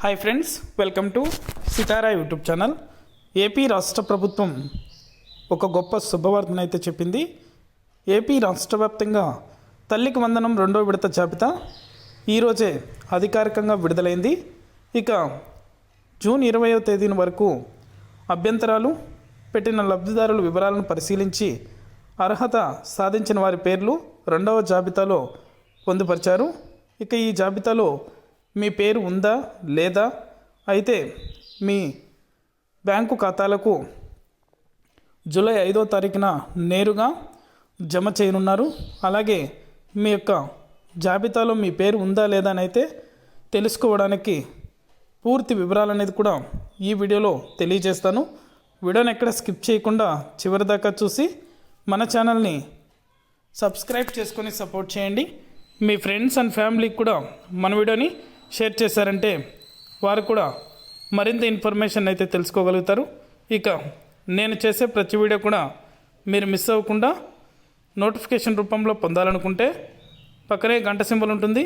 Hi friends welcome to Sitara YouTube channel AP రాష్ట్ర ప్రభుత్వం ఒక గొప్ప శుభవార్తను అయితే చెప్పింది. ఏపీ రాష్ట్ర వ్యాప్తంగా తల్లికి వందనం రెండో విడత జాబితా ఈరోజే అధికారికంగా విడుదలైంది. ఇక జూన్ ఇరవయో తేదీన వరకు అభ్యంతరాలు పెట్టిన లబ్ధిదారుల వివరాలను పరిశీలించి అర్హత సాధించిన వారి పేర్లు రెండవ జాబితాలో పొందుపరిచారు. ఇక ఈ జాబితాలో మీ పేరు ఉందా లేదా? అయితే మీ బ్యాంకు ఖాతాలకు జూలై ఐదో తారీఖున నేరుగా జమ చేయనున్నారు. అలాగే మీ యొక్క జాబితాలో మీ పేరు ఉందా లేదా అని అయితే తెలుసుకోవడానికి పూర్తి వివరాలు అనేది కూడా ఈ వీడియోలో తెలియజేస్తాను. వీడియోని ఎక్కడ స్కిప్ చేయకుండా చివరి దాకా చూసి మన ఛానల్ని సబ్స్క్రైబ్ చేసుకొని సపోర్ట్ చేయండి. మీ ఫ్రెండ్స్ అండ్ ఫ్యామిలీకి కూడా మన వీడియోని షేర్ చేశారంటే వారు కూడా మరింత ఇన్ఫర్మేషన్ అయితే తెలుసుకోగలుగుతారు. ఇక నేను చేసే ప్రతి వీడియో కూడా మీరు మిస్ అవ్వకుండా నోటిఫికేషన్ రూపంలో పొందాలనుకుంటే పక్కనే గంట సింబల్ ఉంటుంది.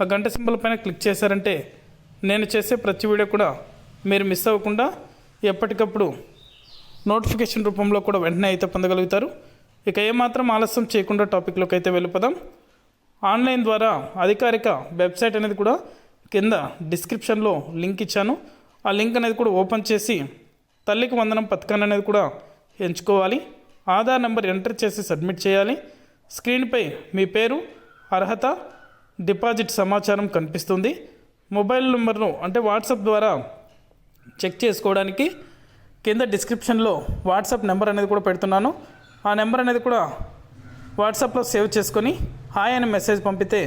ఆ గంట సింబల్ పైన క్లిక్ చేశారంటే నేను చేసే ప్రతి వీడియో కూడా మీరు మిస్ అవ్వకుండా ఎప్పటికప్పుడు నోటిఫికేషన్ రూపంలో కూడా వెంటనే అయితే పొందగలుగుతారు. ఇక ఏమాత్రం ఆలస్యం చేయకుండా టాపిక్లోకి అయితే వెళ్ళిపోదాం. ఆన్లైన్ ద్వారా అధికారిక వెబ్సైట్ అనేది కూడా కింద డిస్క్రిప్షన్లో లింక్ ఇచ్చాను. ఆ లింక్ అనేది కూడా ఓపెన్ చేసి తల్లికి వందనం పథకాన్ని అనేది కూడా ఎంచుకోవాలి. ఆధార్ నెంబర్ ఎంటర్ చేసి సబ్మిట్ చేయాలి. స్క్రీన్పై మీ పేరు అర్హత డిపాజిట్ సమాచారం కనిపిస్తుంది. మొబైల్ నెంబర్ను అంటే వాట్సాప్ ద్వారా చెక్ చేసుకోవడానికి కింద డిస్క్రిప్షన్లో వాట్సాప్ నెంబర్ అనేది కూడా పెడుతున్నాను. ఆ నెంబర్ అనేది కూడా వాట్సాప్లో సేవ్ చేసుకొని హాయ్ అని మెసేజ్ పంపితే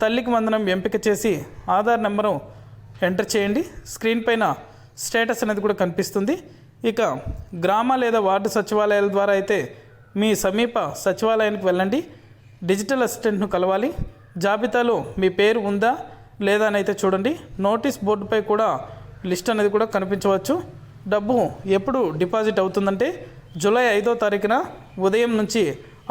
తల్లికి వందనం ఎంపిక చేసి ఆధార్ నెంబరు ఎంటర్ చేయండి. స్క్రీన్ పైన స్టేటస్ అనేది కూడా కనిపిస్తుంది. ఇక గ్రామ లేదా వార్డు సచివాలయాల ద్వారా అయితే మీ సమీప సచివాలయానికి వెళ్ళండి. డిజిటల్ అసిస్టెంట్ను కలవాలి. జాబితాలో మీ పేరు ఉందా లేదా అని అయితే చూడండి. నోటీస్ బోర్డుపై కూడా లిస్ట్ అనేది కూడా కనిపించవచ్చు. డబ్బు ఎప్పుడు డిపాజిట్ అవుతుందంటే జూలై ఐదో తారీఖున ఉదయం నుంచి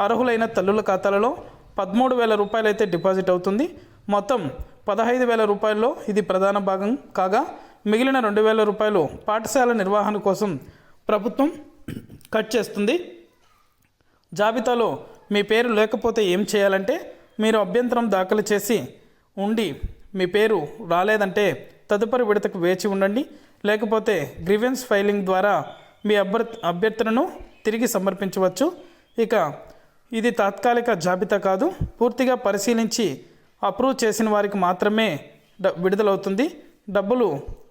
అర్హులైన తల్లుల ఖాతాలలో పదమూడు వేల రూపాయలు అయితే డిపాజిట్ అవుతుంది. మొత్తం పదహైదు వేల రూపాయల్లో ఇది ప్రధాన భాగం కాగా మిగిలిన రెండు వేల రూపాయలు పాఠశాల నిర్వహణ కోసం ప్రభుత్వం కట్ చేస్తుంది. జాబితాలో మీ పేరు లేకపోతే ఏం చేయాలంటే మీరు అభ్యంతరం దాఖలు చేసి ఉండి మీ పేరు రాలేదంటే తదుపరి విడతకు వేచి ఉండండి. లేకపోతే గ్రీవెన్స్ ఫైలింగ్ ద్వారా మీ అభ్యర్థ అభ్యర్థనను తిరిగి సమర్పించవచ్చు. ఇక ఇది తాత్కాలిక జాబితా కాదు పూర్తిగా పరిశీలించి అప్రూవ్ చేసిన వారికి మాత్రమే డ విడుదలవుతుంది. డబ్బులు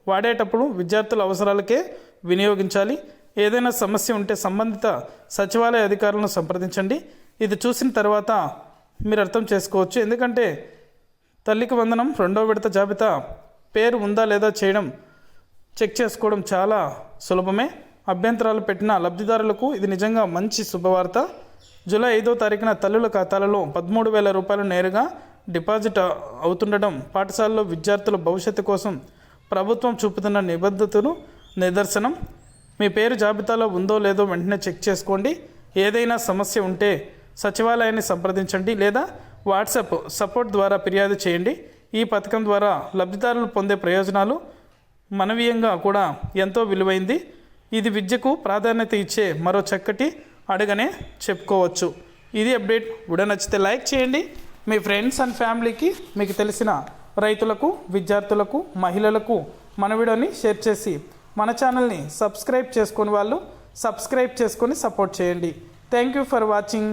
వాడేటప్పుడు విద్యార్థుల అవసరాలకే వినియోగించాలి. ఏదైనా సమస్య ఉంటే సంబంధిత సచివాలయ అధికారులను సంప్రదించండి. ఇది చూసిన తర్వాత మీరు అర్థం చేసుకోవచ్చు. ఎందుకంటే తల్లికి వందనం రెండో విడత జాబితా పేరు ఉందా లేదా చేయడం చెక్ చేసుకోవడం చాలా సులభమే. అభ్యంతరాలు పెట్టిన లబ్ధిదారులకు ఇది నిజంగా మంచి శుభవార్త. జూలై ఐదో తారీఖున తల్లుల ఖాతాలలో పదమూడు వేల రూపాయలు నేరుగా డిపాజిట్ అవుతుండటం పాఠశాలలో విద్యార్థుల భవిష్యత్తు కోసం ప్రభుత్వం చూపుతున్న నిబద్ధతను నిదర్శనం. మీ పేరు జాబితాలో ఉందో లేదో వెంటనే చెక్ చేసుకోండి. ఏదైనా సమస్య ఉంటే సచివాలయాన్ని సంప్రదించండి లేదా వాట్సాప్ సపోర్ట్ ద్వారా ఫిర్యాదు చేయండి. ఈ పథకం ద్వారా లబ్ధిదారులు పొందే ప్రయోజనాలు మనవీయంగా కూడా ఎంతో విలువైంది. ఇది విద్యకు ప్రాధాన్యత ఇచ్చే మరో చక్కటి అడగనే చెప్పుకోవచ్చు. ఇది అప్డేట్. వీడియో నచ్చితే లైక్ చేయండి. మీ ఫ్రెండ్స్ అండ్ ఫ్యామిలీకి మీకు తెలిసిన రైతులకు విద్యార్థులకు మహిళలకు మన వీడియోని షేర్ చేసి మన ఛానల్ని సబ్స్క్రైబ్ చేసుకుని వాళ్ళు సబ్స్క్రైబ్ చేసుకొని సపోర్ట్ చేయండి. Thank you for watching.